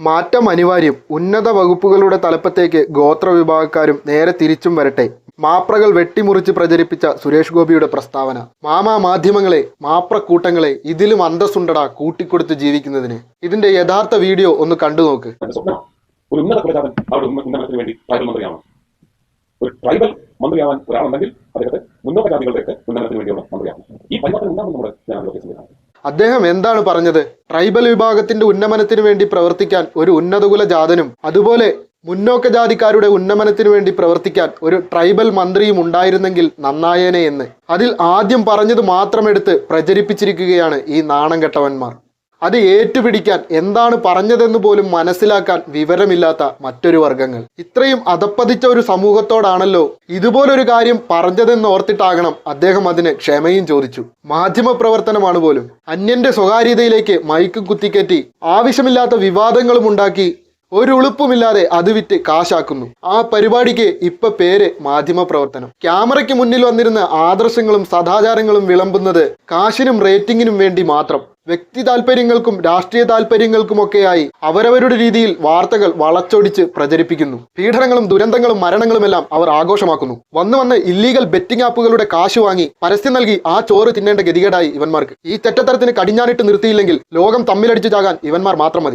മാറ്റം അനിവാര്യം. ഉന്നത വകുപ്പുകളുടെ തലപ്പത്തേക്ക് ഗോത്ര വിഭാഗക്കാരും നേരെ തിരിച്ചും വരട്ടെ. മാപ്രകൾ വെട്ടിമുറിച്ച് പ്രചരിപ്പിച്ച സുരേഷ് ഗോപിയുടെ പ്രസ്താവന. മാമാ മാധ്യമങ്ങളെ മാപ്രക്കൂട്ടങ്ങളെ ഇതിലും അന്തസ്സുണ്ടടാ കൂട്ടിക്കൊടുത്ത് ജീവിക്കുന്നതിന്. ഇതിന്റെ യഥാർത്ഥ വീഡിയോ ഒന്ന് കണ്ടു നോക്ക്. ഒരു ഉന്നത കുലജാതൻ അവരുടെ ഉന്ന- ഉന്നമനത്തിന് വേണ്ടി ട്രൈബൽ മന്ത്രിയാവണം. ഒരു ട്രൈബൽ മന്ത്രിയാവാൻ ഒരാളുണ്ടെങ്കിൽ അദ്ദേഹത്തെ ഉന്നത ജാതികളുടെയൊക്കെ ഉന്നമനത്തിന് വേണ്ടിയുള്ള മന്ത്രിയാവണം. ഈ പരിവർത്തനം ഉണ്ടാകും നമ്മുടെ ജനാധിപത്യ സംവിധാനം. അദ്ദേഹം എന്താണ് പറഞ്ഞത്? ട്രൈബൽ വിഭാഗത്തിന്റെ ഉന്നമനത്തിന് വേണ്ടി പ്രവർത്തിക്കാൻ ഒരു ഉന്നതകുല ജാതനും അതുപോലെ മുന്നോക്ക ജാതിക്കാരുടെ ഉന്നമനത്തിന് വേണ്ടി പ്രവർത്തിക്കാൻ ഒരു ട്രൈബൽ മന്ത്രിയും ഉണ്ടായിരുന്നെങ്കിൽ നന്നായേനെ എന്ന്. അതിൽ ആദ്യം പറഞ്ഞത് മാത്രമെടുത്ത് പ്രചരിപ്പിച്ചിരിക്കുകയാണ് ഈ നാണം കെട്ടവന്മാർ. അത് ഏറ്റുപിടിക്കാൻ എന്താണ് പറഞ്ഞതെന്ന് പോലും മനസ്സിലാക്കാൻ വിവരമില്ലാത്ത മറ്റൊരു വർഗങ്ങൾ ഇത്രയും അതപ്പതിച്ച ഒരു സമൂഹത്തോടാണല്ലോ ഇതുപോലൊരു കാര്യം പറഞ്ഞതെന്ന് ഓർത്തിട്ടാകണം അദ്ദേഹം അതിന് ക്ഷമയും ചോദിച്ചു. മാധ്യമ പ്രവർത്തനമാണ് പോലും. അന്യന്റെ സ്വകാര്യതയിലേക്ക് മൈക്ക് കുത്തിക്കയറ്റി ആവശ്യമില്ലാത്ത വിവാദങ്ങളും ഉണ്ടാക്കി ഒരു ഉളുപ്പുമില്ലാതെ അത് വിറ്റ് കാശാക്കുന്നു. ആ പരിപാടിക്ക് ഇപ്പൊ പേര് മാധ്യമ പ്രവർത്തനം ക്യാമറയ്ക്ക് മുന്നിൽ വന്നിരുന്ന ആദർശങ്ങളും സദാചാരങ്ങളും വിളമ്പുന്നത് കാശിനും റേറ്റിംഗിനും വേണ്ടി മാത്രം. വ്യക്തി താല്പര്യങ്ങൾക്കും രാഷ്ട്രീയ താല്പര്യങ്ങൾക്കുമൊക്കെയായി അവരവരുടെ രീതിയിൽ വാർത്തകൾ വളച്ചൊടിച്ച് പ്രചരിപ്പിക്കുന്നു. പീഡനങ്ങളും ദുരന്തങ്ങളും മരണങ്ങളുമെല്ലാം അവർ ആഘോഷമാക്കുന്നു. വന്ന് വന്ന് ഇല്ലീഗൽ ബെറ്റിംഗ് ആപ്പുകളുടെ കാശ് വാങ്ങി പരസ്യം നൽകി ആ ചോറ് തിന്നേണ്ട ഗതികേടായി ഇവന്മാർക്ക്. ഈ തെറ്റത്തരത്തിന് കടിഞ്ഞാനിട്ട് നിർത്തിയില്ലെങ്കിൽ ലോകം തമ്മിലടിച്ചു ചാകാൻ ഇവന്മാർ മാത്രം മതി.